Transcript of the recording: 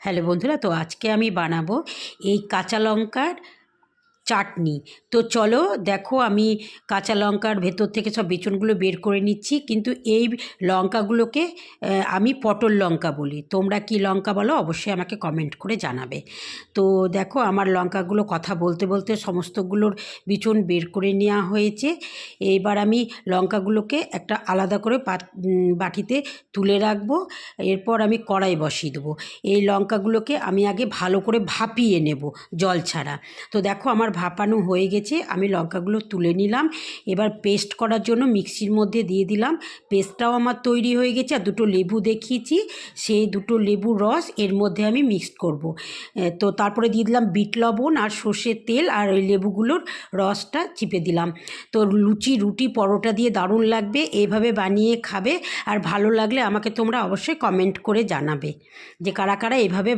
Hello বন্ধুরা তো আজকে আমি বানাবো এই কাঁচা লঙ্কার চাটনি। তো চলো দেখো আমি কাঁচা লঙ্কার ভেতর থেকে সব বেচনগুলো বের করে নিচ্ছি। কিন্তু এই লঙ্কাগুলোকে আমি পটল লঙ্কা বলি। তোমরা কি লঙ্কা বলো অবশ্যই আমাকে কমেন্ট করে জানাবে। তো দেখো আমার লঙ্কাগুলো কথা বলতে বলতে সমস্তগুলোর বিচন বের করে নেওয়া হয়েছে। এবার আমি লঙ্কাগুলোকে একটা আলাদা করে বাটিতে তুলে রাখব। এরপর আমি কড়াই বসিয়ে দেবো। এই লঙ্কাগুলোকে আমি আগে ভালো করে ভাপিয়ে নেব জল ছাড়া। তো দেখো আমার ভাপানো হয়ে গেছে, আমি লঙ্কাগুলো তুলে নিলাম। এবার পেস্ট করার জন্য মিক্সির মধ্যে দিয়ে দিলাম। পেস্টটাও আমার তৈরি হয়ে গেছে আর দুটো লেবু দেখিয়েছি, সেই দুটো লেবুর রস এর মধ্যে আমি মিক্সড করব। তো তারপরে দিয়ে দিলাম বিট লবণ আর সর্ষের তেল আর ওই লেবুগুলোর রসটা চিপে দিলাম। তো লুচি, রুটি, পরোটা দিয়ে দারুণ লাগবে এইভাবে বানিয়ে খাবে আর ভালো লাগলে আমাকে তোমরা অবশ্যই কমেন্ট করে জানাবে যে কারা কারা এভাবে